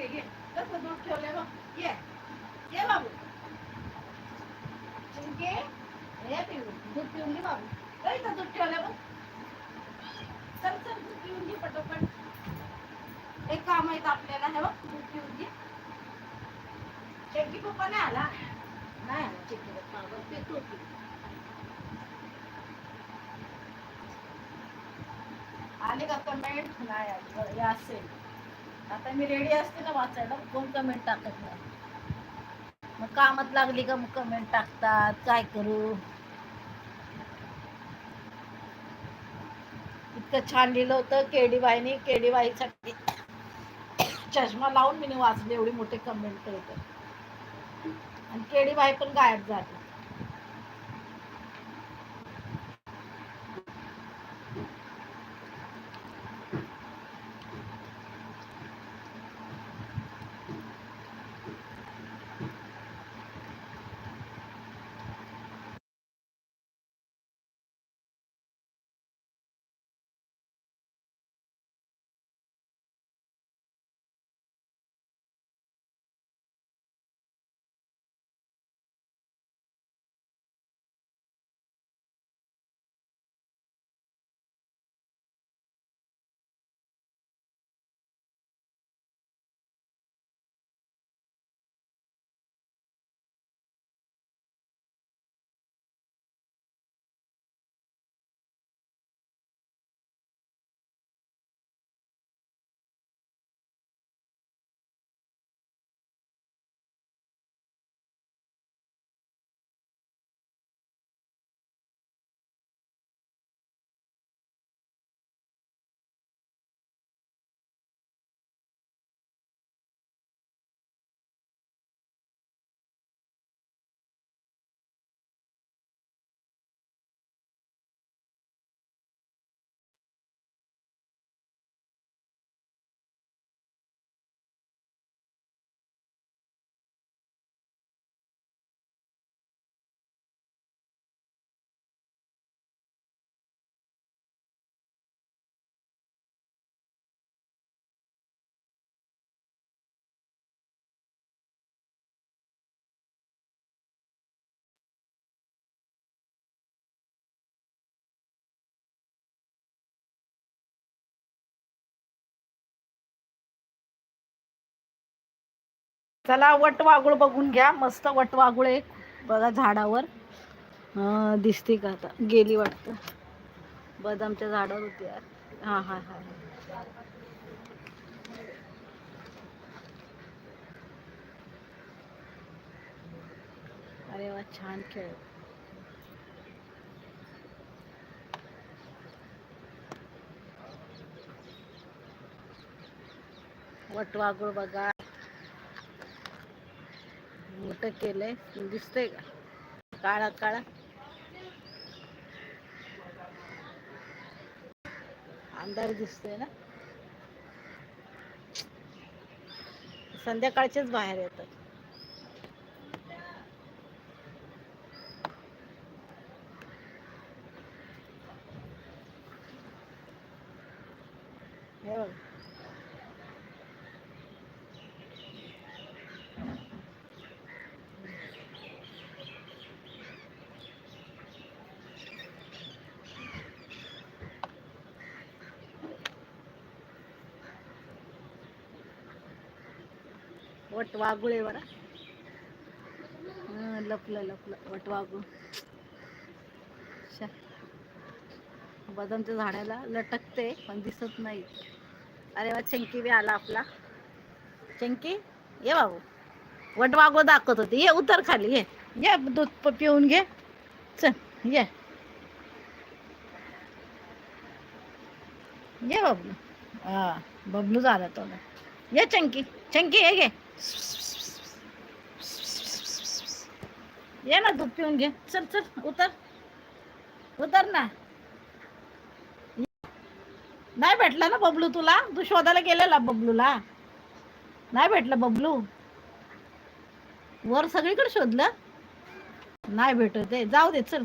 घे घे कसं दूध ठेवलंय बघ ये ये बाबू। चिंके हे पिऊ दूध पिऊन घे बाबू। ए, इथं दूध ठेवलंय बघ चल चल दूध पिऊन घे पटोपट एक काम आहेत आपल्याला हे बघ दूध पिऊन घे चिंकी पप्पा नाही आला। नाही आला चिंकी पप्पा बघ ते तू आले का कमेंट नाही आली असेल आता मी रेडी असते ना वाचायला. कोण कमेंट टाकत नाही? मग कामात लागली का मग कमेंट टाकतात? काय करू? इतकं छान लिहिलं होतं केडी बाईनी केडी बाईसाठी चष्मा लावून मी वाचले एवढी मोठी कमेंट करत आणि केडी बाई पण गायब झाली. चला वटवागुळ बघून घ्या. मस्त वटवागुळ आहे. बघा झाडावर. दिसते का आता? गेली वाटतं. बदामच्या झाडावर होती यार. हा हा हा. अरे वा छान खेळ. वटवागुळ बघा. मोठं केलंय. दिसतंय का? काळा काळा अंधार दिसतोय ना? संध्याकाळचेच बाहेर येतात. हे बघ. वटवागुळे बरा. लपलं लपलं. वटवागुळ शा. बदामच्या झाडाला लटकते पण दिसत नाही. अरे वा चंकी बी आला आपला. चंकी ये बाबू. वटवागो दाखवत होते. ये उतर खाली ये. ये दूध पिऊन घे. चल ये. ये बबलू हा बबलू झाला तो. ये चंकी. चंकी ये घे. ये ना दूध पिऊन घे. चल चल उतर. उतर ना. नाही भेटला ना बबलू तुला? तू शोधायला गेलेला बबलूला. नाही भेटलं बबलू. वर सगळीकडे शोधलं. नाही भेटत आहे. जाऊ दे चल.